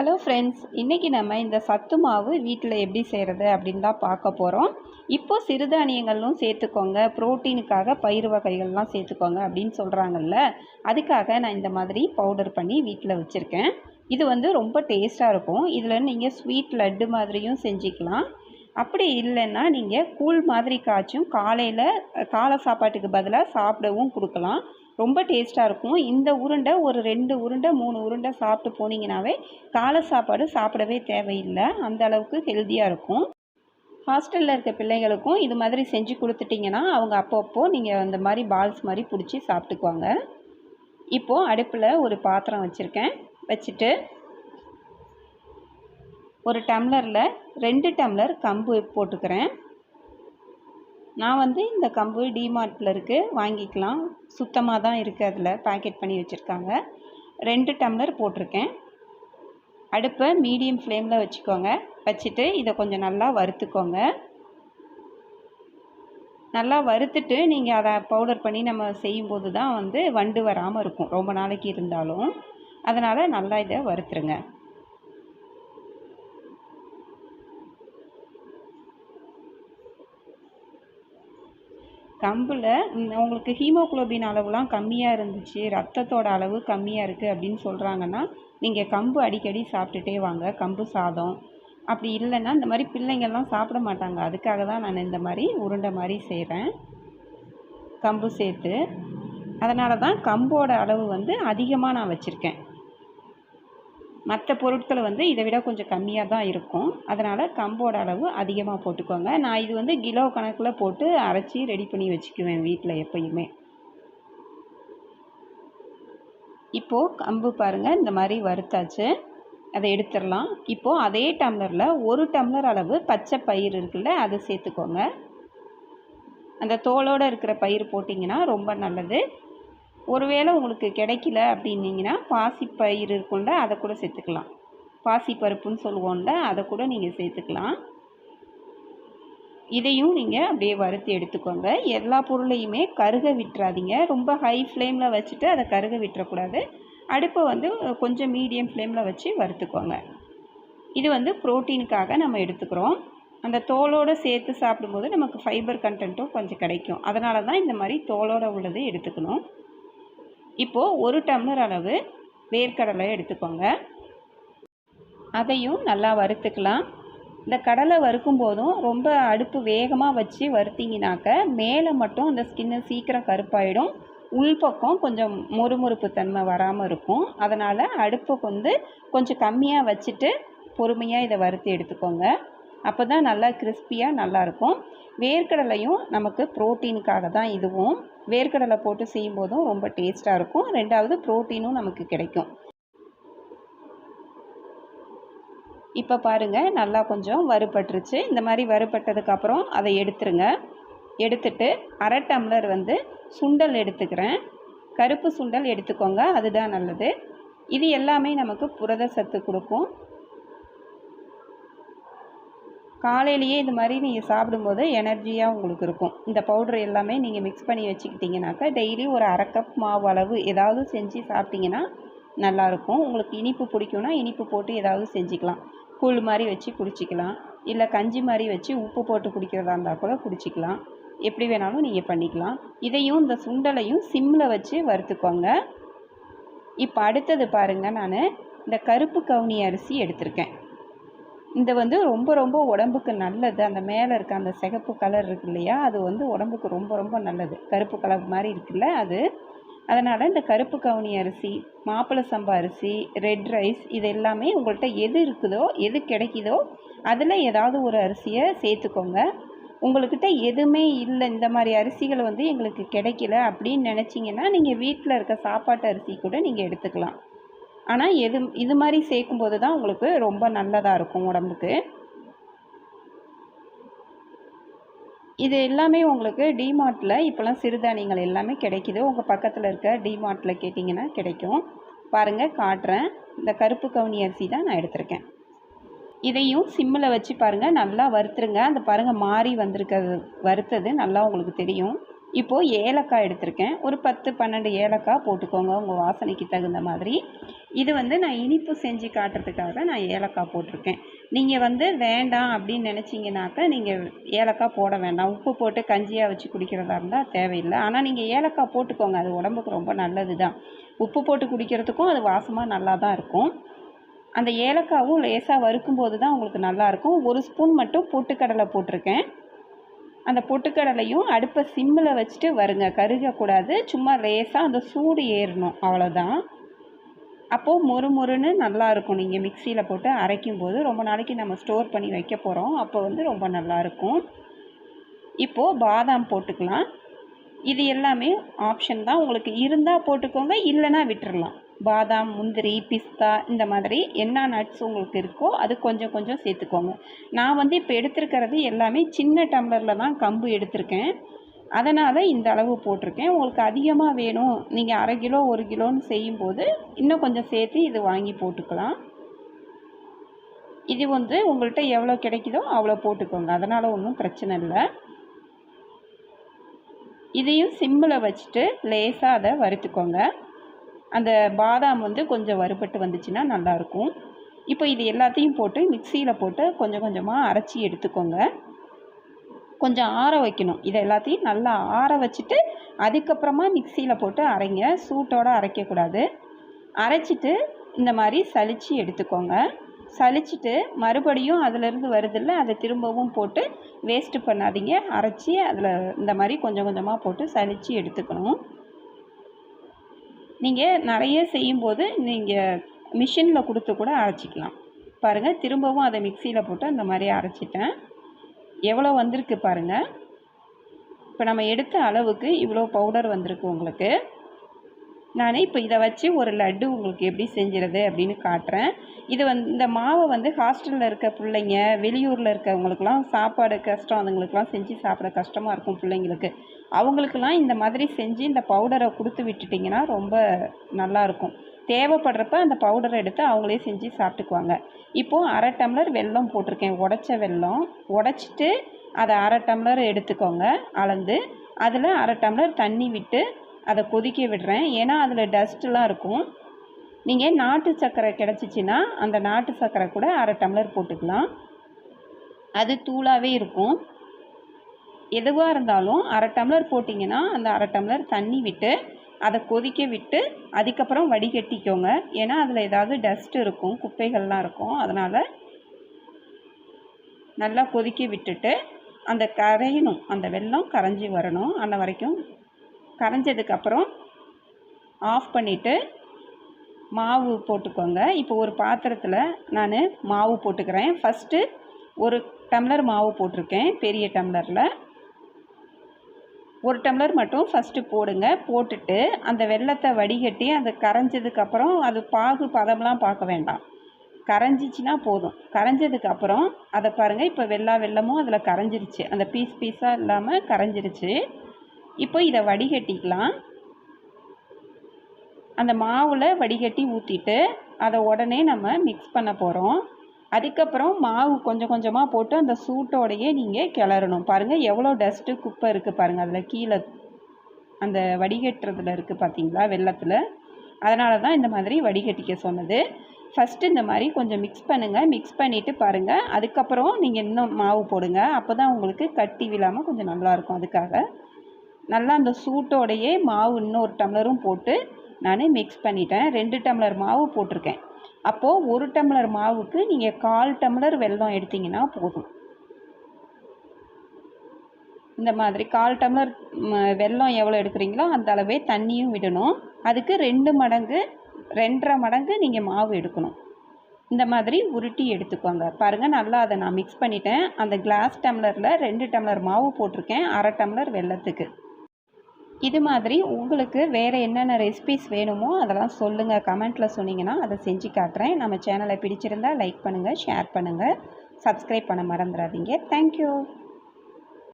Hello friends இன்றைக்கி நம்ம இந்த சத்து மாவு வீட்டில் எப்படி செய்கிறது அப்படின்னு தான் பார்க்க போகிறோம் இப்போது சிறுதானியங்களும் சேர்த்துக்கோங்க. புரோட்டீனுக்காக பயிர் வகைகள்லாம் சேர்த்துக்கோங்க அப்படின்னு சொல்கிறாங்கல்ல அதுக்காக நான் இந்த மாதிரி பவுடர் பண்ணி வீட்டில் வச்சுருக்கேன். இது வந்து ரொம்ப டேஸ்ட்டாக இருக்கும். இதில் நீங்கள் ஸ்வீட் லட்டு மாதிரியும் செஞ்சுக்கலாம். அப்படி இல்லைன்னா நீங்கள் கூழ் மாதிரி காய்ச்சும் காலையில் காலை சாப்பாட்டுக்கு பதிலாக சாப்பிடவும் கொடுக்கலாம். ரொம்ப டேஸ்ட்டாக இருக்கும். இந்த உருண்டை ஒரு ரெண்டு உருண்டை மூணு உருண்டை சாப்பிட்டு போனீங்கன்னாவே காலை சாப்பாடு சாப்பிடவே தேவையில்லை. அந்த அளவுக்கு ஹெல்த்தியாக இருக்கும். ஹாஸ்டலில் இருக்க பிள்ளைகளுக்கும் இது மாதிரி செஞ்சு கொடுத்துட்டிங்கன்னா அவங்க அப்பப்போ நீங்கள் அந்த மாதிரி பால்ஸ் மாதிரி பிடிச்சி சாப்பிட்டுக்குவாங்க. இப்போது அடுப்பில் ஒரு பாத்திரம் வச்சுருக்கேன். வச்சுட்டு ஒரு டம்ளரில் ரெண்டு டம்ளர் கம்பு போட்டுக்கிறேன். நான் வந்து இந்த கம்பு டிமார்ட்டில் இருக்குது வாங்கிக்கலாம். சுத்தமாக தான் இருக்குது அதில். பேக்கெட் பண்ணி வச்சுருக்காங்க. ரெண்டு டம்ளர் போட்டிருக்கேன். அடுப்பை மீடியம் ஃப்ளேமில் வச்சுக்கோங்க. வச்சுட்டு இதை கொஞ்சம் நல்லா வறுத்துக்கோங்க. நல்லா வறுத்துட்டு நீங்கள் அதை பவுடர் பண்ணி நம்ம செய்யும்போது தான் வந்து வண்டு வராமல் இருக்கும். ரொம்ப நாளைக்கு இருந்தாலும். அதனால் நல்லா இதை வறுத்துருங்க. கம்பில் உங்களுக்கு ஹீமோகுளோபின் அளவுலாம் கம்மியாக இருந்துச்சு ரத்தத்தோட அளவு கம்மியாக இருக்குது அப்படின்னு சொல்கிறாங்கன்னா நீங்கள் கம்பு அடிக்கடி சாப்பிட்டுட்டே வாங்க கம்பு சாதம். அப்படி இல்லைன்னா இந்த மாதிரி பிள்ளைங்கள்லாம் சாப்பிட மாட்டாங்க. அதுக்காக தான் நான் இந்த மாதிரி உருண்டை மாதிரி செய்கிறேன் கம்பு சேர்த்து. அதனால தான் கம்போட அளவு வந்து அதிகமாக நான் வச்சுருக்கேன். மற்ற பொருட்கள் வந்து இதை விட கொஞ்சம் கம்மியாக தான் இருக்கும். அதனால் கம்போட அளவு அதிகமாக போட்டுக்கோங்க. நான் இது வந்து கிலோ கணக்கில் போட்டு அரைச்சி ரெடி பண்ணி வச்சுக்குவேன் வீட்டில் எப்பயுமே. இப்போது கம்பு பாருங்கள் இந்த மாதிரி வறுத்தாச்சு. அதை எடுத்துடலாம். இப்போது அதே டம்ளரில் ஒரு டம்ளர் அளவு பச்சை பயிர் இருக்குல்ல அதை சேர்த்துக்கோங்க. அந்த தோலோடு இருக்கிற பயிர் போட்டிங்கன்னா ரொம்ப நல்லது. ஒருவேளை உங்களுக்கு கிடைக்கல அப்படின்னீங்கன்னா பாசிப்பயிறு இருக்கும்ல அதை கூட சேர்த்துக்கலாம். பாசிப்பருப்புன்னு சொல்லுவோம்ல அதை கூட நீங்கள் சேர்த்துக்கலாம். இதையும் நீங்கள் அப்படியே வறுத்து எடுத்துக்கோங்க. எல்லா பொருளையுமே கருக விட்டுறாதீங்க. ரொம்ப ஹை ஃப்ளேமில் வச்சுட்டு அதை கருக விட்டுறக்கூடாது. அடுப்பை வந்து கொஞ்சம் மீடியம் ஃப்ளேமில் வச்சு வறுத்துக்கோங்க. இது வந்து ப்ரோட்டீனுக்காக நம்ம எடுத்துக்கிறோம். அந்த தோலோடு சேர்த்து சாப்பிடும்போது நமக்கு ஃபைபர் கண்டென்ட்டும் கொஞ்சம் கிடைக்கும். அதனால தான் இந்த மாதிரி தோலோடு உள்ளது எடுத்துக்கணும். இப்போது ஒரு டம்ளர் அளவு வேர்க்கடலை எடுத்துக்கோங்க. அதையும் நல்லா வறுத்துக்கலாம். இந்த கடலை வறுக்கும் போதும் ரொம்ப அடுப்பு வேகமாக வச்சு வறுத்திங்கனாக்க மேலே மட்டும் அந்த ஸ்கின்னு சீக்கிரம் கருப்பாயிடும். உள்பக்கம் கொஞ்சம் மொறுமொறுப்பு தன்மை வராமல் இருக்கும். அதனால் அடுப்பை வந்து கொஞ்சம் கம்மியாக வச்சுட்டு பொறுமையாக இதை வறுத்து எடுத்துக்கோங்க. அப்போ தான் நல்லா கிறிஸ்பியாக நல்லாயிருக்கும். வேர்க்கடலையும் நமக்கு ப்ரோட்டீனுக்காக தான் இதுவும். வேர்க்கடலை போட்டு செய்யும் போதும் ரொம்ப டேஸ்ட்டாக இருக்கும். ரெண்டாவது ப்ரோட்டீனும் நமக்கு கிடைக்கும். இப்போ பாருங்கள் நல்லா கொஞ்சம் வறுபட்டுருச்சு. இந்த மாதிரி வறுபட்டதுக்கப்புறம் அதை எடுத்துருங்க. எடுத்துட்டு அரை டம்ளர் வந்து சுண்டல் எடுத்துக்கிறேன். கருப்பு சுண்டல் எடுத்துக்கோங்க அதுதான் நல்லது. இது எல்லாமே நமக்கு புரத சத்து கொடுக்கும். காலையிலேயே இது மாதிரி நீங்கள் சாப்பிடும்போது எனர்ஜியாக உங்களுக்கு இருக்கும். இந்த பவுட்ரு எல்லாமே நீங்கள் மிக்ஸ் பண்ணி வச்சுக்கிட்டிங்கனாக்கா டெய்லி ஒரு அரை கப் மாவு அளவு ஏதாவது செஞ்சு சாப்பிட்டிங்கன்னா நல்லாயிருக்கும் உங்களுக்கு இனிப்பு பிடிக்கும்னா இனிப்பு போட்டு ஏதாவது செஞ்சுக்கலாம். கூழ் மாதிரி வச்சு குடிச்சிக்கலாம். இல்லை கஞ்சி மாதிரி வச்சு உப்பு போட்டு குடிக்கிறதா இருந்தால் கூட குடிச்சிக்கலாம். எப்படி வேணாலும் நீங்கள் பண்ணிக்கலாம். இதையும் இந்த சுண்டலையும் சிம்மில் வச்சு வறுத்துக்கோங்க. இப்போ அடுத்தது பாருங்கள் நான் இந்த கருப்பு கவுனி அரிசி எடுத்திருக்கேன். இந்த வந்து ரொம்ப ரொம்ப உடம்புக்கு நல்லது. அந்த மேலே இருக்க அந்த சிகப்பு கலர் இருக்கு இல்லையா அது வந்து உடம்புக்கு ரொம்ப ரொம்ப நல்லது. கருப்பு கலர் மாதிரி இருக்குல்ல அது. அதனால் இந்த கருப்பு கவுனி அரிசி மாப்பிள்ளை சம்பா அரிசி ரெட் ரைஸ் இது எல்லாமே உங்கள்கிட்ட எது இருக்குதோ எது கிடைக்குதோ அதில் ஏதாவது ஒரு அரிசியை சேர்த்துக்கோங்க. உங்கள்கிட்ட எதுவுமே இல்லை இந்த மாதிரி அரிசிகள் வந்து எங்களுக்கு கிடைக்கல அப்படின்னு நினச்சிங்கன்னா நீங்கள் வீட்டில் இருக்க சாப்பாட்டு அரிசி கூட நீங்கள் எடுத்துக்கலாம். ஆனால் எது இது மாதிரி சேர்க்கும்போது தான் உங்களுக்கு ரொம்ப நல்லதாக இருக்கும் உடம்புக்கு. இது எல்லாமே உங்களுக்கு டிமார்ட்டில் இப்போலாம் சிறுதானியங்கள் எல்லாமே கிடைக்கிது. உங்கள் பக்கத்தில் இருக்க டிமார்ட்டில் கேட்டிங்கன்னா கிடைக்கும். பாருங்கள் காட்டுறேன். இந்த கருப்பு கவுனி அரிசி தான் நான் எடுத்திருக்கேன். இதையும் சிம்மில் வச்சு பாருங்கள் நல்லா வறுத்துருங்க. அந்த பாருங்கள் மாறி வந்திருக்கிறது வறுத்தது நல்லா உங்களுக்கு தெரியும். இப்போது ஏலக்காய் எடுத்திருக்கேன். ஒரு பத்து பன்னெண்டு ஏலக்காய் போட்டுக்கோங்க. உங்கள் வாசனைக்கு தகுந்த மாதிரி. இது வந்து நான் இனிப்பு செஞ்சு காட்டுறதுக்காக நான் ஏலக்காய் போட்டிருக்கேன். நீங்கள் வந்து வேண்டாம் அப்படின்னு நினச்சிங்கனாக்கா நீங்கள் ஏலக்காய் போட வேண்டாம். உப்பு போட்டு கஞ்சியாக வச்சு குடிக்கிறதா இருந்தால் தேவையில்லை. ஆனால் நீங்கள் ஏலக்காய் போட்டுக்கோங்க. அது உடம்புக்கு ரொம்ப நல்லது தான் உப்பு போட்டு குடிக்கிறதுக்கும் அது வாசமாக நல்லா தான் இருக்கும். அந்த ஏலக்காவும் லேசாக வறுக்கும்போது தான் உங்களுக்கு நல்லாயிருக்கும் ஒரு ஸ்பூன் மட்டும் பொட்டுக்கடலை போட்டிருக்கேன். அந்த பொட்டுக்கடலையும் அடுப்பை சிம்மில் வச்சுட்டு வருங்க. கருகக்கூடாது சும்மா லேசாக அந்த சூடு ஏறணும். அவ்வளோதான் அப்போது மொறு மொறுன்னு நல்லாயிருக்கும் நீங்கள் மிக்சியில் போட்டு அரைக்கும் போது ரொம்ப நாளைக்கு நம்ம ஸ்டோர் பண்ணி வைக்க போகிறோம் அப்போ வந்து ரொம்ப நல்லாயிருக்கும் இப்போது பாதாம் போட்டுக்கலாம். இது எல்லாமே ஆப்ஷன் தான். உங்களுக்கு இருந்தால் போட்டுக்கோங்க. இல்லைன்னா விட்டுடலாம் பாதாம் முந்திரி பிஸ்தா இந்த மாதிரி என்ன நட்ஸ் உங்களுக்கு இருக்கோ அது கொஞ்சம் கொஞ்சம் சேர்த்துக்கோங்க. நான் வந்து இப்போ எடுத்துருக்கிறது எல்லாமே சின்ன டம்ளரில் தான் கம்பு எடுத்திருக்கேன். அதனால் இந்த அளவு போட்டிருக்கேன். உங்களுக்கு அதிகமாக வேணும். நீங்கள் அரை கிலோ ஒரு கிலோன்னு செய்யும்போது இன்னும் கொஞ்சம் சேர்த்து இது வாங்கி போட்டுக்கலாம். இது வந்து உங்கள்கிட்ட எவ்வளோ கிடைக்குதோ அவ்வளோ போட்டுக்கோங்க. அதனால் ஒன்றும் பிரச்சனை இல்லை. இதையும் சிம்மில் வச்சுட்டு லேசாக அதை வறுத்துக்கோங்க. அந்த பாதாம் வந்து கொஞ்சம் வறுபட்டு வந்துச்சுன்னா நல்லாயிருக்கும். இப்போ இது எல்லாத்தையும் போட்டு மிக்சியில் போட்டு கொஞ்சம் கொஞ்சமாக அரைச்சி எடுத்துக்கோங்க. கொஞ்சம் ஆற வைக்கணும். இதை எல்லாத்தையும் நல்லா ஆற வச்சுட்டு அதுக்கப்புறமா மிக்சியில் போட்டு அரைங்க. சூட்டோடு அரைக்கக்கூடாது. அரைச்சிட்டு இந்த மாதிரி சலித்து எடுத்துக்கோங்க. சலிச்சுட்டு மறுபடியும் அதிலேருந்து வருதில்ல அதை திரும்பவும் போட்டு வேஸ்ட்டு பண்ணாதீங்க. அரைச்சி அதில் இந்த மாதிரி கொஞ்சம் கொஞ்சமாக போட்டு சலித்து எடுத்துக்கணும். நீங்கள் நிறைய செய்யும்போது நீங்கள் மிஷினில் கொடுத்து கூட அரைச்சிக்கலாம். பாருங்கள் திரும்பவும் அதை மிக்சியில் போட்டு அந்த மாதிரி அரைச்சிட்டேன். எவ்வளோ வந்திருக்கு பாருங்கள் இப்போ நம்ம எடுத்த அளவுக்கு இவ்வளோ பவுடர் வந்திருக்கு உங்களுக்கு. நான் இப்போ இதை வச்சு ஒரு லட்டு உங்களுக்கு எப்படி செஞ்சுறது அப்படின்னு காட்டுறேன். இது வந்து இந்த மாவை வந்து ஹாஸ்டலில் இருக்க பிள்ளைங்க வெளியூரில் இருக்கவங்களுக்குலாம் சாப்பாடு கஷ்டம் அதுங்களுக்குலாம் செஞ்சு சாப்பிட கஷ்டமாக இருக்கும் பிள்ளைங்களுக்கு. அவங்களுக்கெல்லாம் இந்த மாதிரி செஞ்சு இந்த பவுடரை கொடுத்து விட்டுட்டிங்கன்னா ரொம்ப நல்லாயிருக்கும் தேவைப்படுறப்ப அந்த பவுடரை எடுத்து அவங்களே செஞ்சு சாப்பிட்டுக்குவாங்க. இப்போது அரை டம்ளர் வெல்லம் போட்டிருக்கேன் உடச்ச வெல்லம். உடச்சிட்டு அதை அரை டம்ளர் எடுத்துக்கோங்க அளந்து. அதில் அரை டம்ளர் தண்ணி விட்டு அதை கொதிக்க விடுறேன். ஏன்னா அதில் டஸ்ட்டுலாம் இருக்கும். நீங்கள் நாட்டு சர்க்கரை கிடச்சிச்சின்னா அந்த நாட்டு சர்க்கரை கூட அரை டம்ளர் போட்டுக்கலாம். அது தூளாகவே இருக்கும். எதுவாக இருந்தாலும் அரை டம்ளர் போட்டிங்கன்னா அந்த அரை டம்ளர் தண்ணி விட்டு அதை கொதிக்க விட்டு அதுக்கப்புறம் வடிகட்டிக்கோங்க. ஏன்னா அதில் ஏதாவது டஸ்ட் இருக்கும் குப்பைகள்லாம் இருக்கும். அதனால் நல்லா கொதிக்க விட்டுட்டு அந்த கரையணும். அந்த வெல்லம் கரைஞ்சி வரணும். அந்த வரைக்கும் கரைஞ்சதுக்கப்புறம் ஆஃப் பண்ணிவிட்டு மாவு போட்டுக்கோங்க. இப்போ ஒரு பாத்திரத்தில் நான் மாவு போட்டுக்கிறேன். ஃபஸ்ட்டு ஒரு டம்ளர் மாவு போட்டிருக்கேன். பெரிய டம்ளரில். ஒரு டம்ளர் மட்டும் ஃபஸ்ட்டு போடுங்க. போட்டுட்டு அந்த வெள்ளத்தை வடிகட்டி அது கரைஞ்சதுக்கப்புறம் அது பாகு பதம்லாம் பார்க்க வேண்டாம். கரைஞ்சிச்சின்னா போதும். கரைஞ்சதுக்கப்புறம் அதை பாருங்கள் இப்போ வெள்ளா வெள்ளமும் அதில் கரைஞ்சிருச்சு. அந்த பீஸ் பீஸாக இல்லாமல் கரைஞ்சிருச்சு. இப்போ இதை வடிகட்டிக்கலாம். அந்த மாவில் வடிகட்டி ஊற்றிட்டு அதை உடனே நம்ம மிக்ஸ் பண்ண போகிறோம் அதுக்கப்புறம் மாவு கொஞ்சம் கொஞ்சமாக போட்டு அந்த சூட்டோடையே நீங்கள் கிளறணும். பாருங்கள் எவ்வளோ டஸ்ட்டு குப்பை இருக்குது பாருங்கள் அதில் கீழே அந்த வடிகட்டுறதுல இருக்குது பார்த்தீங்களா வெள்ளத்தில். அதனால தான் இந்த மாதிரி வடிகட்டிக்க சொன்னது. ஃபஸ்ட்டு இந்த மாதிரி கொஞ்சம் மிக்ஸ் பண்ணுங்கள் மிக்ஸ் பண்ணிவிட்டு பாருங்கள் அதுக்கப்புறம் நீங்கள் இன்னும் மாவு போடுங்க. அப்போ தான் உங்களுக்கு கட்டி விழாமல் கொஞ்சம் நல்லாயிருக்கும் அதுக்காக நல்லா அந்த சூட்டோடையே மாவு இன்னொரு டம்ளரும் போட்டு நான் மிக்ஸ் பண்ணிட்டேன். ரெண்டு டம்ளர் மாவு போட்டிருக்கேன். அப்போது ஒரு டம்ளர் மாவுக்கு நீங்கள் கால் டம்ளர் வெல்லம் எடுத்திங்கன்னா போதும். இந்த மாதிரி கால் டம்ளர் வெல்லம் எவ்வளோ எடுக்கிறீங்களோ அந்த அளவே தண்ணியும் விடணும். அதுக்கு ரெண்டு மடங்கு ரெண்டரை மடங்கு நீங்கள் மாவு எடுக்கணும். இந்த மாதிரி உருட்டி எடுத்துக்கோங்க. பாருங்கள் நல்லா அதை நான் மிக்ஸ் பண்ணிட்டேன். அந்த கிளாஸ் டம்ளரில் ரெண்டு டம்ளர் மாவு போட்டிருக்கேன். அரை டம்ளர் வெல்லத்துக்கு. இது மாதிரி உங்களுக்கு வேறு என்னென்ன ரெசிபிஸ் வேணுமோ அதெல்லாம் சொல்லுங்கள் கமெண்ட்டில் சொன்னீங்கன்னா அதை செஞ்சு காட்டுறேன். நம்ம சேனலை பிடிச்சிருந்தா லைக் பண்ணுங்கள் ஷேர் பண்ணுங்கள் சப்ஸ்கிரைப் பண்ண மறந்துடாதீங்க. தேங்க்யூ